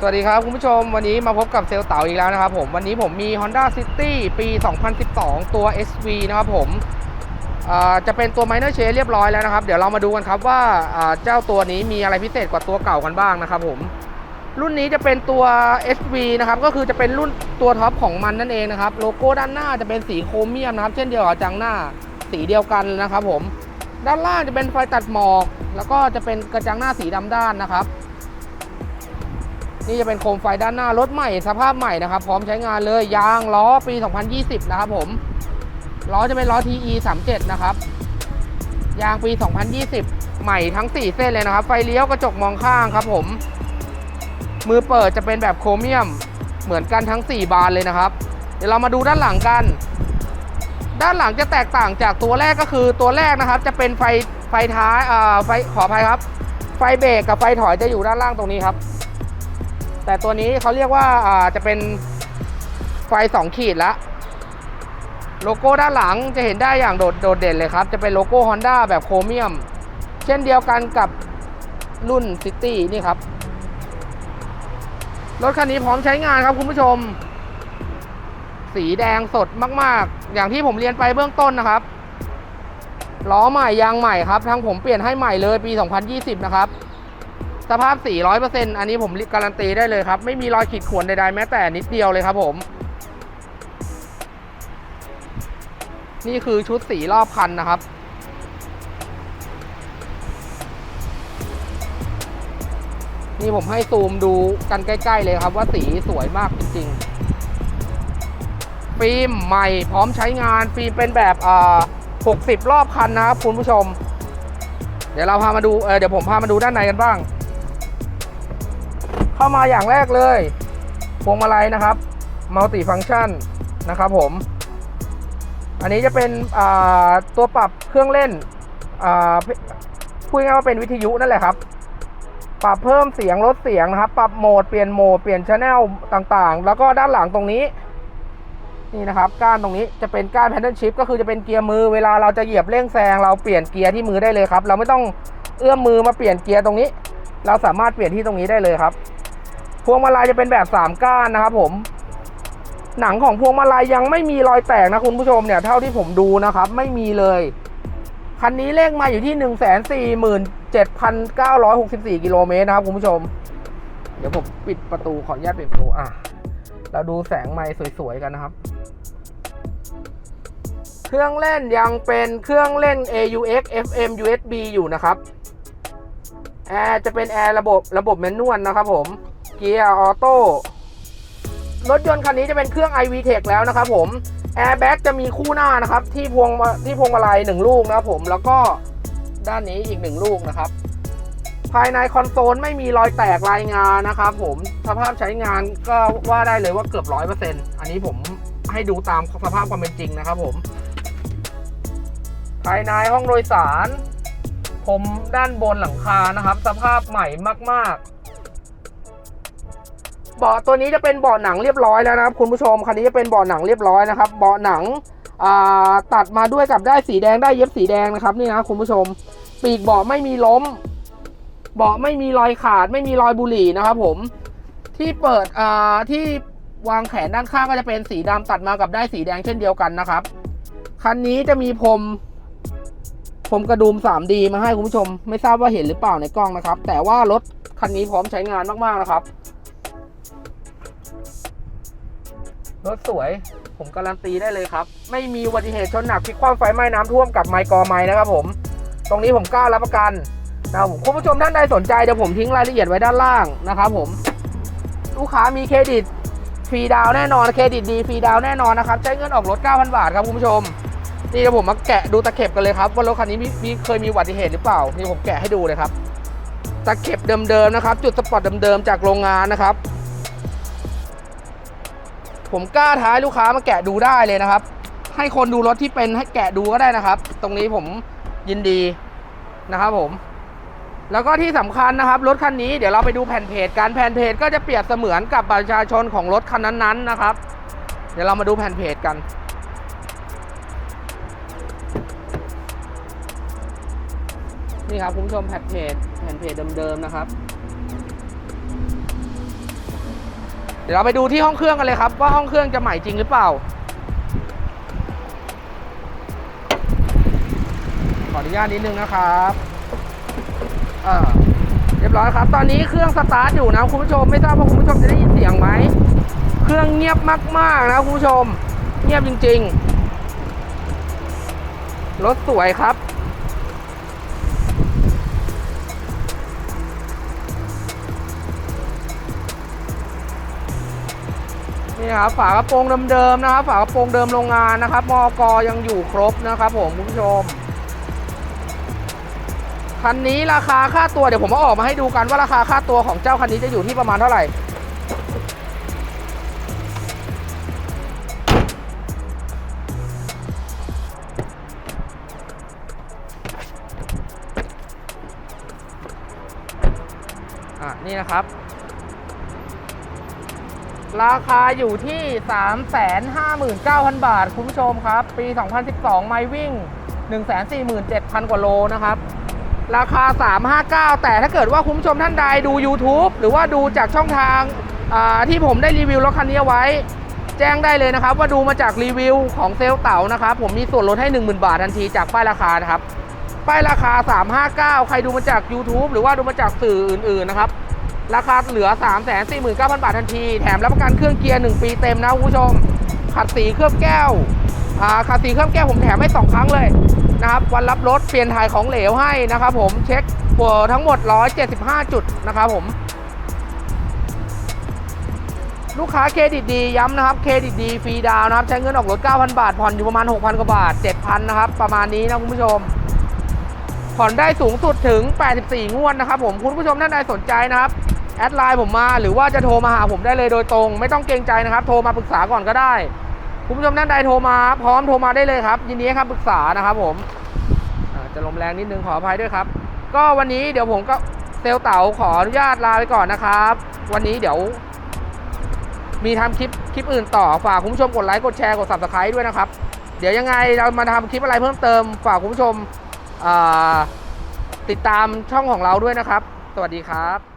สวัสดีครับคุณผู้ชมวันนี้มาพบกับเซลเต๋าอีกแล้วนะครับผมวันนี้ผมมี Honda City ปี 2012 ตัว SV นะครับผมจะเป็นตัว Minor Change เรียบร้อยแล้วนะครับ เดี๋ยวเรามาดูกันครับว่าเจ้าตัวนี้มีอะไรพิเศษกว่าตัวเก่ากันบ้างนะครับผมรุ่นนี้จะเป็นตัว SV นะครับก็คือจะเป็นรุ่นตัวท็อปของมันนั่นเองนะครับโลโก้ด้านหน้าจะเป็นสีโครเมียมนะครับ เช่นเดียวกับจังหน้าสีเดียวกันนะครับผมด้านล่างจะเป็นไฟตัดหมอก แล้วก็จะเป็นกระจังหน้าสีดำด้านนะครับ นี่จะเป็นโคมไฟด้านหน้ารถใหม่สภาพใหม่นะครับ พร้อมใช้งานเลยยางล้อปี 2020 นะครับผมล้อจะเป็นล้อ TE 37 นะครับ ยางปี 2020 ใหม่ทั้ง 4 เส้นเลยนะครับ ไฟเลี้ยวกระจกมองข้างครับผม มือเปิดจะเป็นแบบโครเมียม เหมือนกันทั้ง 4 บานเลยนะครับ เดี๋ยวเรามาดูด้านหลังกัน ด้านหลังจะแตกต่างจากตัวแรกก็คือตัวแรกนะครับ จะเป็นไฟไฟท้ายอ่าไฟขออภัยครับ ไฟเบรกกับไฟถอยจะอยู่ด้านล่างตรงนี้ครับ แต่ตัวนี้เขาเรียกว่าอ่าจะเป็นไฟ 2 ขีดละโลโก้ด้านหลังจะเห็นได้อย่างโดดโดดเด่นเลยครับ จะเป็นโลโก้ Honda แบบโครเมียม เช่นเดียวกันกับรุ่น City นี่ครับ รถคันนี้พร้อมใช้งานครับคุณผู้ชม สีแดงสดมากๆ อย่างที่ผมเรียนไปเบื้องต้นนะครับล้อใหม่ยางใหม่ครับทั้งผมเปลี่ยนให้ใหม่เลยปี 2020 นะครับ สภาพสีร้อยเปอร์เซ็นต์อันนี้ผมการันตีได้เลยครับ ไม่มีรอยขีดข่วนใดๆแม้แต่นิดเดียวเลยครับผม นี่คือชุดสีรอบคันนะครับนี่ผมให้ซูมดูกันใกล้ ๆ เลยครับว่าสีสวยมากจริงๆ ฟิล์มใหม่พร้อมใช้งาน ฟิล์มเป็นแบบอ่า60 รอบคันนะครับคุณผู้ชม เดี๋ยวเราพามาดูเออเดี๋ยวผมพามาดูด้านในกันบ้าง เข้ามาอย่างแรกเลยพวงมาลัยนะครับมัลติฟังชันนะครับผม อันนี้จะเป็นตัวปรับเครื่องเล่นพูดง่ายว่าเป็นวิทยุนั่นแหละครับ ปรับเพิ่มเสียงลดเสียงนะครับ ปรับโหมดเปลี่ยนโหมดเปลี่ยนชแนลต่างๆ แล้วก็ด้านหลังตรงนี้นี่นะครับก้านตรงนี้จะเป็นก้าน paddle shift ก็คือจะเป็นเกียร์มือเวลาเราจะเหยียบเร่งแซงเราเปลี่ยนเกียร์ที่มือได้เลยครับ เราไม่ต้องเอื้อมมือมาเปลี่ยนเกียร์ตรงนี้ เราสามารถเปลี่ยนที่ตรงนี้ได้เลยครับ พวงมาลัยจะเป็นแบบ3ก้านนะครับผมหนังของพวงมาลัยยังไม่มีรอยแตกนะคุณผู้ชมเนี่ยเท่าที่ผมดูนะครับ ไม่มีเลยคันนี้เลขมาอยู่ที่ 1 4 7 9 6 4กิโลเมตรนะครับคุณผู้ชม เดี๋ยวผมปิดประตูขออนุญาตปิดประตูอะ เราดูแสงไม้สวยๆกันนะครับ เครื่องเล่นยังเป็นเครื่องเล่น AUX FM USB อยู่นะครับ แอร์จะเป็นแอร์ระบบระบบแมนนวลนะครับผม เกียร์ออโต้รถยนต์คันนี้จะเป็นเครื่อง iV Tech แล้วนะครับผมแอร์แบ็กจะมีคู่หน้านะครับ ที่พวงที่พวงมาลัยหนึ่งลูกนะครับผมแล้วก็ด้านนี้อีกหนึ่งลูกนะครับ ภายในคอนโซลไม่มีรอยแตกรายงานนะครับผมสภาพใช้งานก็ว่าได้เลยว่าเกือบร้อยเปอร์เซ็นต์อันนี้ผมให้ดูตามสภาพความเป็นจริงนะครับผม ภายในห้องโดยสาร ผมด้านบนหลังคานะครับ สภาพใหม่มาก ๆ เบาะตัวนี้จะเป็นเบาะหนังเรียบร้อยแล้วนะครับคุณผู้ชมคันนี้จะเป็นเบาะหนังเรียบร้อยนะครับเบาะหนังตัดมาด้วยกับได้สีแดงได้เย็บสีแดงนะครับนี่นะคุณผู้ชม ปีกเบาะไม่มีล้ม เบาะไม่มีรอยขาด ไม่มีรอยบุหรี่นะครับผมที่เปิดที่วางแขนด้านข้างก็จะเป็นสีดำตัดมากับได้สีแดงเช่นเดียวกันนะครับคันนี้จะมีพรมพรมกระดุม 3D มาให้คุณผู้ชม ไม่ทราบว่าเห็นหรือเปล่าในกล้องนะครับ แต่ว่ารถคันนี้พร้อมใช้งานมากๆนะครับ รถสวย ผมการันตีได้เลยครับ ไม่มีอุบัติเหตุชนหนักพลิกคว่ำไฟไหม้น้ำท่วมกับไมค์กอไม้นะครับผม ตรงนี้ผมกล้ารับประกันนะครับผมคุณผู้ชมท่านใดสนใจเดี๋ยวผมทิ้งรายละเอียดไว้ด้านล่างนะครับผม ลูกค้ามีเครดิตฟรีดาวแน่นอนเครดิตดีฟรีดาวแน่นอนนะครับใช้เงินออกรถ 9,000 บาทครับคุณผู้ชม นี่เดี๋ยวผมมาแกะดูตะเข็บกันเลยครับว่ารถคันนี้มีมีเคยมีอุบัติเหตุหรือเปล่า นี่ผมแกะให้ดูเลยครับ ตะเข็บเดิมๆนะครับ จุดสปอตเดิมๆจากโรงงานนะครับ ผมกล้าท้ายลูกค้ามาแกะดูได้เลยนะครับ ให้คนดูรถที่เป็นให้แกะดูก็ได้นะครับ ตรงนี้ผมยินดีนะครับผม แล้วก็ที่สำคัญนะครับ รถคันนี้เดี๋ยวเราไปดูแผ่นเพจการแผ่นเพจก็จะเปรียบเสมือนกับบัตรประชาชนของรถคันนั้นๆนะครับ เดี๋ยวเรามาดูแผ่นเพจกันนี่ครับคุณผู้ชมแผ่นเพจแผ่นเพจเดิมๆนะครับ เดี๋ยวเราไปดูที่ห้องเครื่องกันเลยครับ ว่าห้องเครื่องจะใหม่จริงหรือเปล่า ขออนุญาตนิดนึงนะครับอ่าเรียบร้อยครับ ตอนนี้เครื่องสตาร์ทอยู่นะคุณผู้ชมไม่ทราบว่าคุณผู้ชมจะได้ยินเสียงไหมเครื่องเงียบมากๆนะคุณผู้ชม เงียบจริง ๆรถสวยครับ นี่นะครับฝากระโปรงเดิมๆนะครับ ฝากระโปรงเดิมโรงงานนะครับมอกยังอยู่ครบนะครับผมคุณผู้ชมคันนี้ราคาค่าตัวเดี๋ยวผมเอาออกมาให้ดูกันว่าราคาค่าตัวของเจ้าคันนี้จะอยู่ที่ประมาณเท่าไหร่อะนี่นะครับ ราคาอยู่ที่ 359,000 บาท คุณผู้ชมครับ ปี 2012 ไมวิ่ง 147,000 กว่าโลนะครับ ราคา 359 แต่ถ้าเกิดว่าคุณผู้ชมท่านใดดู YouTube หรือว่าดูจากช่องทางาที่ผมได้รีวิวรถคันนี้ไว้ แจ้งได้เลยนะครับ ว่าดูมาจากรีวิวของเซลเต๋านะครับ ผมมีส่วนลดให้ 10,000 บาททันทีจากป้ายราคานะครับป้ายราคา 359 ใครดูมาจาก YouTube หรือว่าดูมาจากสื่ออื่นๆนะครับ ราคาเหลือ 3 4 9 0 0 0 บาททันที แถมรับประกันเครื่องเกียร์ 1 ปีเต็มนะคุณผู้ชม ขัดสีเคลือบแก้วขัดสีเคลือบแก้วผมแถมให้ 2 ครั้งเลยนะครับ วันรับรถเปลี่ยนถ่ายของเหลวให้นะครับผม เช็คหัวทั้งหมด 175 จุดนะครับผม ลูกค้าเครดิตดีย้ำนะครับ เครดิตดีฟรีดาวน์นะครับ ใช้เงินออกรถ 9,000 บาท ผ่อนอยู่ประมาณ 6,000 กว่าบาท 7,000 นะครับ ประมาณนี้นะคุณผู้ชมผ่อนได้สูงสุดถึง 84 งวดนะครับผม คุณผู้ชมท่านใดสนใจนะครับ แอดไลน์ผมมาหรือว่าจะโทรมาหาผมได้เลยโดยตรง ไม่ต้องเกรงใจนะครับ โทรมาปรึกษาก่อนก็ได้ คุณผู้ชมท่านใดโทรมา พร้อมโทรมาได้เลยครับ ยินดีให้คำปรึกษานะครับผมจะลมแรงนิดนึงขออภัยด้วยครับ ก็วันนี้เดี๋ยวผมก็เซลเต๋าขออนุญาตลาไปก่อนนะครับ วันนี้เดี๋ยว มีทำคลิปคลิปอื่นต่อฝากคุณผู้ชมกดไลค์กดแชร์กด subscribe ด้วยนะครับ เดี๋ยวยังไงเรามาทำคลิปอะไรเพิ่มเติม ฝากคุณผู้ชมติดตามช่องของเราด้วยนะครับ สวัสดีครับ